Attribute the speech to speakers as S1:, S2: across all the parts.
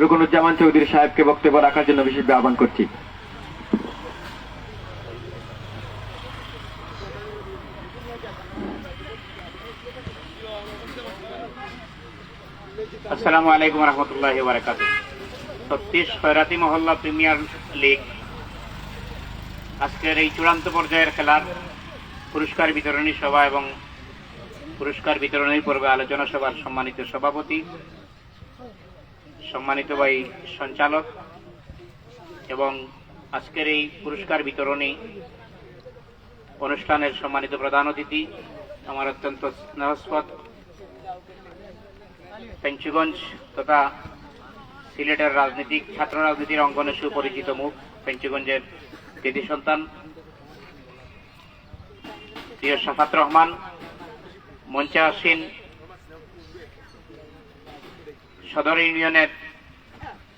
S1: রুকনুজ্জামান চৌধুরী সাহেবকে বক্তব্য রাখার জন্য বিশেষভাবে আহ্বান করছি।
S2: আসসালামু আলাইকুম রহমতুল্লাহ বারাকাতু ছত্রিশ খয়রাতি মহল্লা প্রিমিয়ার লিগ আজকের এই চূড়ান্ত পর্যায়ের খেলার পুরস্কার বিতরণী সভা এবং পুরস্কার বিতরণী পর্বে আলোচনা সভার সম্মানিত সভাপতি সম্মানিত ভাই সঞ্চালক এবং আজকের এই পুরস্কার বিতরণী অনুষ্ঠানের সম্মানিত প্রধান অতিথি আমার অত্যন্ত স্নেহস্পদ পেঞ্চুগঞ্জ তথা সিলেটের রাজনীতিক, ছাত্র রাজনীতির অঙ্গনে সুপরিচিত মুখ পেঞ্চুগঞ্জের কৃতি সন্তান, প্রিয় সাফাত রহমান, মঞ্চে আসীন সদর ইউনিয়নের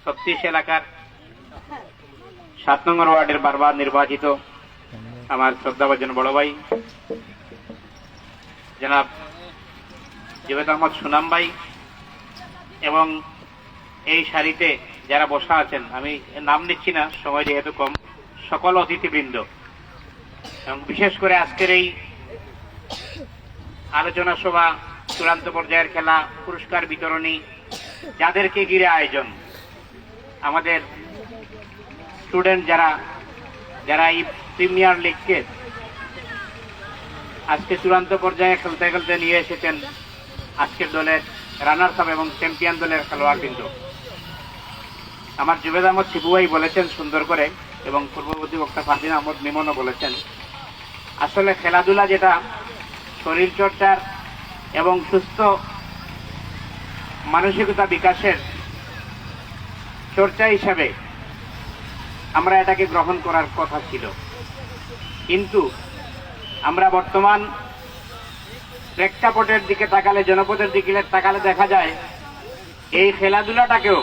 S2: ছত্রিশ এলাকার সাত নম্বর ওয়ার্ডের বারবার নির্বাচিত আমার শ্রদ্ধাভাজন বড় ভাই। জনাব জেবেদ আহমদ সুনাম ভাই এবং এই সারিতে যারা বসা আছেন, আমি নাম নিচ্ছি না, সময় যেহেতু কম, সকল অতিথিবৃন্দ। এবং বিশেষ করে আজকের এই আলোচনা সভা, চূড়ান্ত পর্যায়ের খেলা, পুরস্কার বিতরণী, যাদেরকে ঘিরে আয়োজন আমাদের স্টুডেন্ট যারা যারা এই প্রিমিয়ার লিগকে আজকে চূড়ান্ত পর্যায়ে খেলতে খেলতে নিয়ে এসেছেন আজকের দলের রানার্স আপ এবং চ্যাম্পিয়ন দলের খেলোয়াড় কিন্তু আমার জুবেদ আহমদ শিবুয়াই বলেছেন সুন্দর করে এবং পূর্ববর্তী বক্তা ফারদিন আহমদ মিমনও বলেছেন, আসলে খেলাধুলা যেটা শরীর চর্চার এবং সুস্থ মানসিকতা বিকাশের চর্চা হিসাবে আমরা এটাকে গ্রহণ করার কথা ছিল। কিন্তু আমরা বর্তমান প্রেক্ষাপটের দিকে তাকালে, জনপদের দিকে তাকালে দেখা যায়, এই খেলাধুলাটাকেও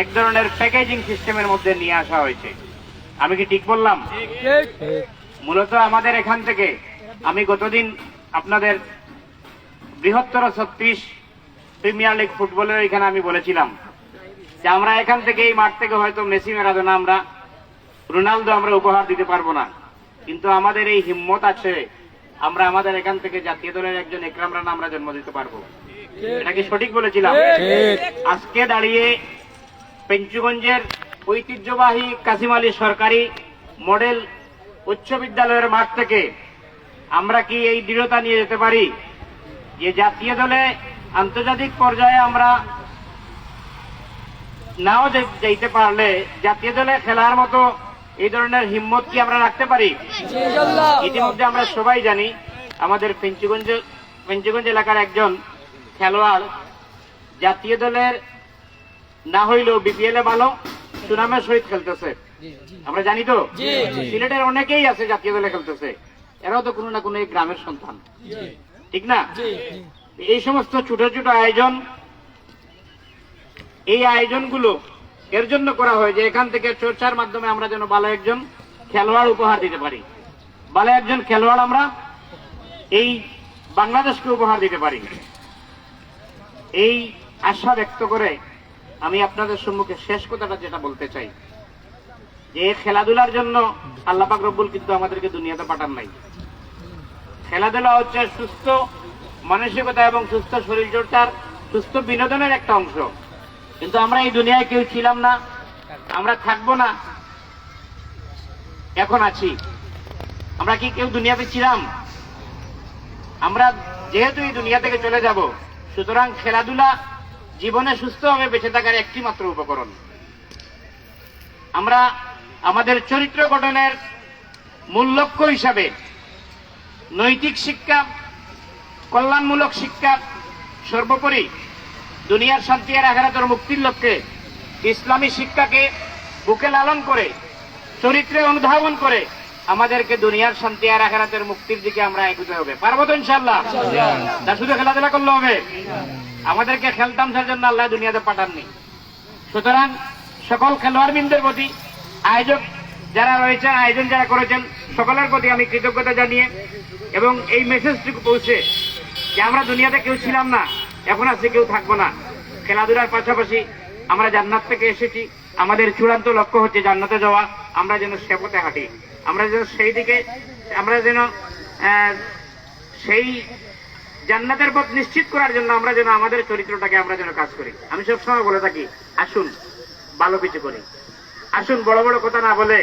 S2: এক ধরনের প্যাকেজিং সিস্টেমের মধ্যে নিয়ে আসা হয়েছে। আমি কি ঠিক বললাম? মূলত আমাদের এখান থেকে আমি গতদিন আপনাদের বৃহত্তর ছত্রিশ প্রিমিয়ার লিগ ফুটবলের এখানে আমি বলেছিলাম। যে আমরা এখান থেকে এই মাঠ থেকে হয়তো মেসি মেরাদোনা আমরা রোনালদো আমরা উপহার দিতে পারব না। কিন্তু আমাদের এই হিম্মত আছে আমরা আমাদের এখান থেকে জাতীয় দলের একজন একরাম রানা আমরা জন্ম দিতে পারব। এটা কি সঠিক বলেছিলাম? আজকে দাঁড়িয়ে পেঞ্চুগঞ্জের ঐতিহ্যবাহী কাসিম আলী সরকারি মডেল উচ্চ বিদ্যালয়ের মাঠ থেকে আমরা কি এই দৃঢ়তা নিয়ে যেতে পারি? যে জাতীয় দলে আন্তর্জাতিক পর্যায়ে আমরা নাও যাইতে পারলে জাতীয় দলে খেলার মতো এই ধরনের হিম্মত কি আমরা রাখতে পারি? ইতিমধ্যে আমরা সবাই জানি আমাদের পেঞ্চুগঞ্জ পেঞ্চুগঞ্জ এলাকার একজন খেলোয়াড় জাতীয় দলের না হইলেও বিপিএল এ ভালো সুনামের সহিত খেলতেছে। আমরা জানি তো? সিলেটের অনেকেই আছে জাতীয় দলে খেলতেছে। এরাও তো কোনো না কোনো গ্রামের সন্তান। ঠিক না? এই সমস্ত ছোট ছোট আয়োজন এই আয়োজনগুলো এর জন্য করা হয় যে এখান থেকে চর্চার মাধ্যমে আমরা যেন ভালো একজন খেলোয়াড় উপহার দিতে পারি। ভালো একজন খেলোয়াড় আমরা এই বাংলাদেশকে উপহার দিতে পারি। এই আশা ব্যক্ত করে আমি আপনাদের সম্মুখে শেষ কথাটা যেটা বলতে চাই, যে খেলাধুলার জন্য আল্লাহ পাক রব্বুল কিন্তু আমাদেরকে দুনিয়াতে পাঠান নাই। খেলাধুলা হচ্ছে সুস্থ মানসিকতা এবং সুস্থ শরীর চর্চার সুস্থ বিনোদনের একটা অংশ। কিন্তু আমরা এই দুনিয়ায় কেউ ছিলাম না। আমরা থাকব না। এখন আছি। আমরা কি কেউ দুনিয়াতে ছিলাম? আমরা যেহেতু এই দুনিয়া থেকে চলে যাব, সুতরাং খেলাধুলা জীবনে সুস্থভাবে বেঁচে থাকার একটি মাত্র উপকরণ। আমরা আমাদের চরিত্র গঠনের মূল লক্ষ্য হিসাবে নৈতিক শিক্ষা, কল্যাণমূলক শিক্ষা সর্বোপরি দুনিয়ার শান্তি আর আখেরাতের মুক্তির লক্ষ্যে ইসলামী শিক্ষাকে বুকে লালন করে চরিত্রে অনুধাবন করে আমাদেরকে দুনিয়ার শান্তি আর আখেরাতের মুক্তির দিকে আমরা এগোতে হবে। পারব তো ইনশাল্লাহ না শুধু খেলাধুলা করলে হবে? আমাদেরকে খেলতাম তার জন্য আল্লাহ দুনিয়াতে পাঠাননি। সুতরাং সকল খেলোয়াড়বৃন্দের প্রতি আয়োজক যারা রয়েছেন আয়োজন যারা করেছেন সকলের প্রতি আমি কৃতজ্ঞতা জানিয়ে এবং এই মেসেজটুকু পৌঁছে যে আমরা দুনিয়াতে কেউ ছিলাম না। এখন আজকে কেউ থাকব না। খেলাধুলার পাশাপাশি আমরা জান্নাত থেকে এসেছি। আমাদের চূড়ান্ত লক্ষ্য হচ্ছে জান্নাতে যাওয়া। আমরা যেন সে পথে হাঁটি। আমরা যেন সেই দিকে আমরা যেন সেই জান্নাতের পথ নিশ্চিত করার জন্য আমরা যেন আমাদের চরিত্রটাকে আমরা যেন কাজ করি। আমি সবসময় বলে থাকি আসুন ভালো কিছু করি। আসুন বড় বড় কথা না বলে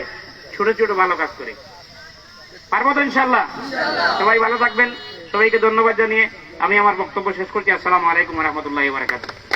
S2: ছোট ছোট ভালো কাজ করি। পারব তো ইনশাল্লাহ সবাই ভালো থাকবেন। সবাইকে ধন্যবাদ জানিয়ে আমি আমার বক্তব্য শেষ করছি। আসসালামু আলাইকুম রহমতুল্লাহ বারাকাতুহ।